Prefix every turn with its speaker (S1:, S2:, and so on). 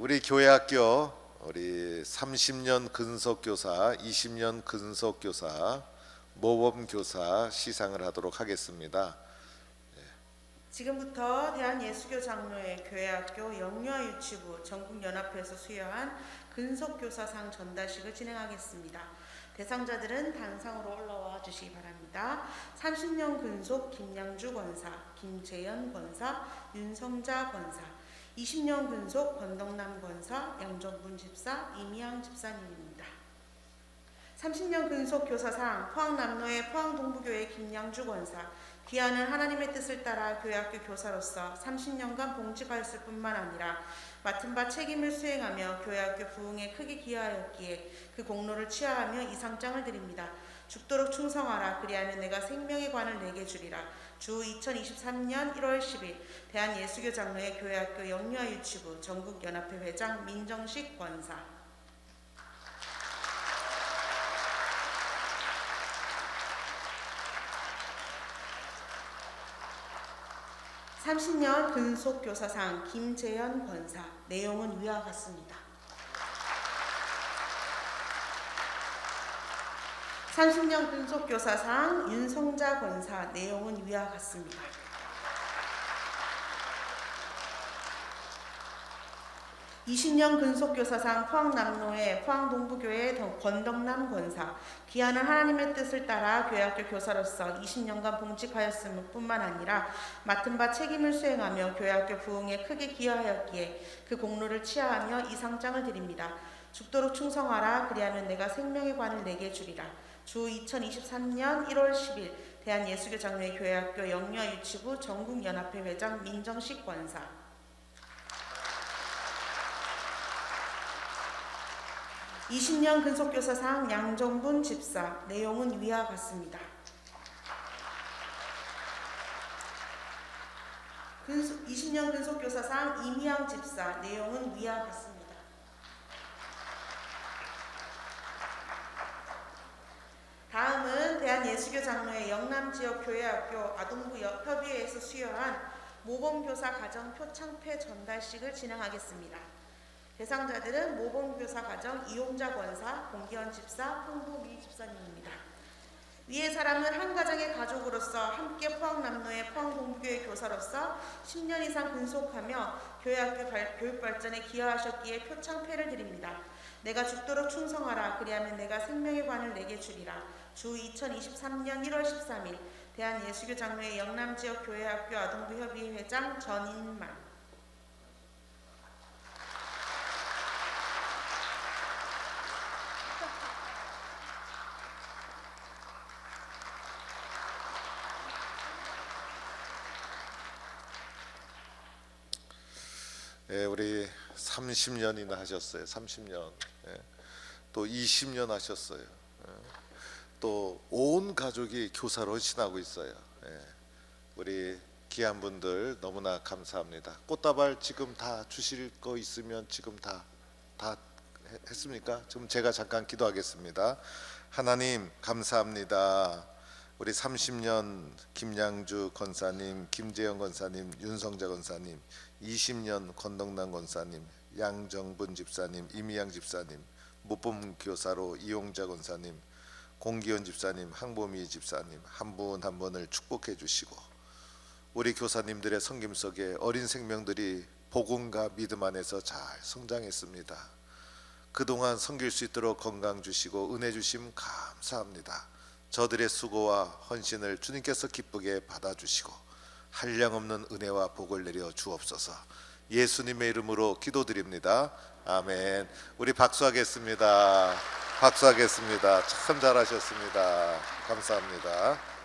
S1: 우리 교회 학교 우리 30년 근속 교사, 20년 근속 교사, 모범 교사 시상을 하도록 하겠습니다.
S2: 지금부터 대한예수교 장로회 교회학교 영유아 유치부 전국연합회에서 수여한 근속교사상 전달식을 진행하겠습니다. 대상자들은 단상으로 올라와 주시기 바랍니다. 30년 근속 김양주 권사, 김재현 권사, 윤성자 권사, 20년 근속 권덕남 권사, 양정분 집사, 이미양 집사님입니다. 30년 근속 교사상 포항남로의 포항동부교회 김양주 권사, 귀하는 하나님의 뜻을 따라 교회 학교 교사로서 30년간 봉직하였을 뿐만 아니라 맡은 바 책임을 수행하며 교회 학교 부흥에 크게 기여하였기에 그 공로를 취하하며 이 상장을 드립니다. 죽도록 충성하라 그리하면 내가 생명의 관을 내게 주리라. 주 2023년 1월 10일 대한예수교 장로회 교회학교 영유아 유치부 전국연합회 회장 민정식 권사 30년 근속교사상 김재현 권사 내용은 위와 같습니다. 30년 근속교사상 윤성자 권사 내용은 위와 같습니다. 20년 근속교사상 포항남로의 포항동부교회 권덕남 권사 귀하는 하나님의 뜻을 따라 교회학교 교사로서 20년간 봉직하였을 뿐만 아니라 맡은 바 책임을 수행하며 교회학교 부흥에 크게 기여하였기에 그 공로를 취하하며 이 상장을 드립니다. 죽도록 충성하라 그리하면 내가 생명의 관을 내게 주리라. 주 2023년 1월 10일 대한예수교 장로회 교회학교 영유아 유치부 전국연합회 회장 민정식 권사 20년 근속교사상 양정분 집사 내용은 위와 같습니다. 근속, 20년 근속교사상 이미양 집사 내용은 위와 같습니다. 다음은 대한예수교 장로회 영남 지역 교회학교 아동부 협의회에서 수여한 모범교사 가정 표창패 전달식을 진행하겠습니다. 대상자들은 모범교사 가정 이용자 권사, 공기현 집사, 홍보미 집사님입니다. 위의 사람은 한 가정의 가족으로서 함께 포항남로의 포항동부교회 교사로서 10년 이상 근속하며 교회학교 발- 교육 발전에 기여하셨기에 표창패를 드립니다. 내가 죽도록 충성하라 그리하면 내가 생명의 관을 내게 주리라. 주 2023년 1월 13일 대한예수교 장로회 영남지역 교회학교 아동부 협의회 회장 전인만
S1: 예, 우리 30년이나 하셨어요. 30년. 예. 또 20년 하셨어요. 또온 가족이 교사로 헌신하고 있어요. 예. 우리 귀한 분들 너무나 감사합니다. 꽃다발 지금 다 주실 거 있으면 지금 다 다 했습니까? 지금 제가 잠깐 기도하겠습니다. 하나님 감사합니다. 우리 30년 김양주 권사님, 김재영 권사님, 윤성자 권사님, 20년 권덕남 권사님, 양정분 집사님, 이미양 집사님, 모범 교사로 이용자 권사님, 공기현 집사님, 항보미 집사님 한분한 분을 축복해 주시고 우리 교사님들의 섬김 속에 어린 생명들이 복음과 믿음 안에서 잘 성장했습니다. 그동안 섬길 수 있도록 건강 주시고 은혜 주심 감사합니다. 저들의 수고와 헌신을 주님께서 기쁘게 받아주시고 한량없는 은혜와 복을 내려 주옵소서. 예수님의 이름으로 기도드립니다. 아멘. 우리 박수하겠습니다. 박수하겠습니다. 참 잘하셨습니다. 감사합니다.